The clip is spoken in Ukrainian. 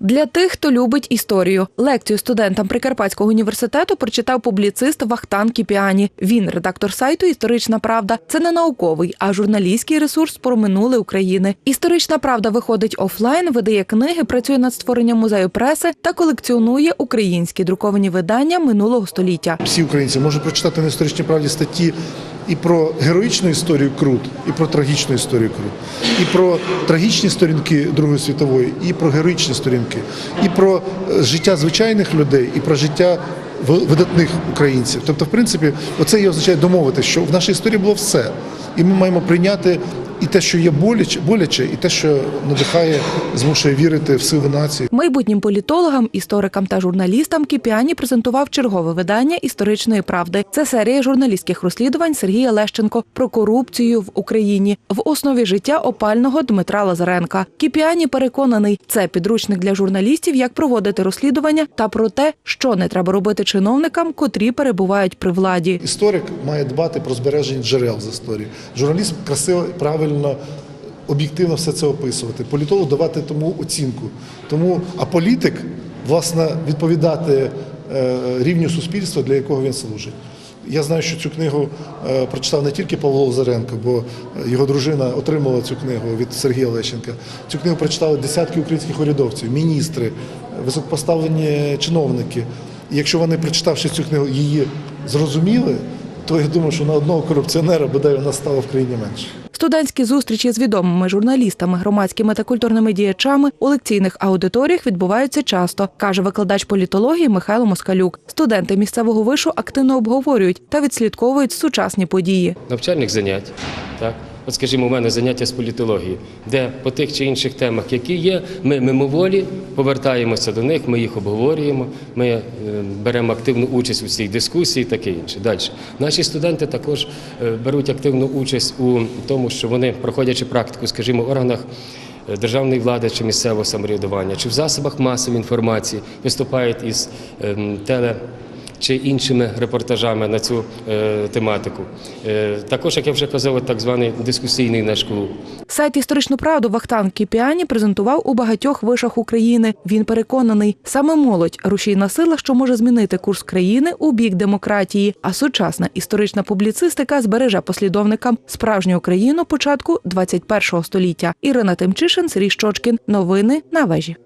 Для тих, хто любить історію. Лекцію студентам Прикарпатського університету прочитав публіцист Вахтан Кіпіані. Він редактор сайту Історична Правда. Це не науковий, а журналістський ресурс про минуле України. Історична правда виходить офлайн, видає книги, працює над створенням музею преси та колекціонує українські друковані видання минулого століття. всі українці можуть прочитати на історичній правді статті і про героїчну історію Крут, і про трагічну історію Крут, і про трагічні сторінки Другої світової, і про героїчні сторінки, і про е, життя звичайних людей, і про життя видатних українців. Тобто, в принципі, оце і означає домовити, що в нашій історії було все. І ми маємо прийняти і те, що є боляче, боляче, і те, що надихає, змушує вірити в силу нації. Майбутнім політологам, історикам та журналістам Кіпіані презентував чергове видання історичної правди. Це серія журналістських розслідувань Сергія Лещенко про корупцію в Україні в основі життя опального Дмитра Лазаренка. Кіпіані переконаний, це підручник для журналістів, як проводити розслідування та про те, що не треба робити чиновникам, котрі перебувають при владі. Історик має дбати про збереження джерел з історії. Журналіст красиво, правильно, об'єктивно все це описувати. Політолог давати тому оцінку. Тому, а політик, власне, відповідати е, рівню суспільства, для якого він служить. Я знаю, що цю книгу е, прочитав не тільки Павло Лазаренко, бо його дружина отримала цю книгу від Сергія Лещенка. Цю книгу прочитали десятки українських урядовців, міністри, високопоставлені чиновники. І якщо вони, прочитавши цю книгу, її зрозуміли, то я думаю, що на одного корупціонера бодай у нас стало в країні менше. Студентські зустрічі з відомими журналістами, громадськими та культурними діячами у лекційних аудиторіях відбуваються часто, каже викладач політології Михайло Москалюк. Студенти місцевого вишу активно обговорюють та відслідковують сучасні події. навчальних занять. Так? От, скажімо, у мене заняття з політології, де по тих чи інших темах, які є, ми мимоволі повертаємося до них, ми їх обговорюємо, ми е, беремо активну участь у цій дискусії таке інше. Далі. Наші студенти також е, беруть активну участь у тому, що вони, проходячи практику, скажімо, в органах е, державної влади чи місцевого самоврядування, чи в засобах масової інформації виступають із ем, теле чи іншими репортажами на цю е, тематику. Е, також, як я вже казав, так званий дискусійний наш клуб. Сайт історичну правду Вахтан Кіпіані презентував у багатьох вишах України. Він переконаний, саме молодь рушійна сила, що може змінити курс країни у бік демократії. А сучасна історична публіцистика збереже послідовникам справжню Україну початку 21 століття. Ірина Тимчишин, Сергій Щочкін. Новини на вежі.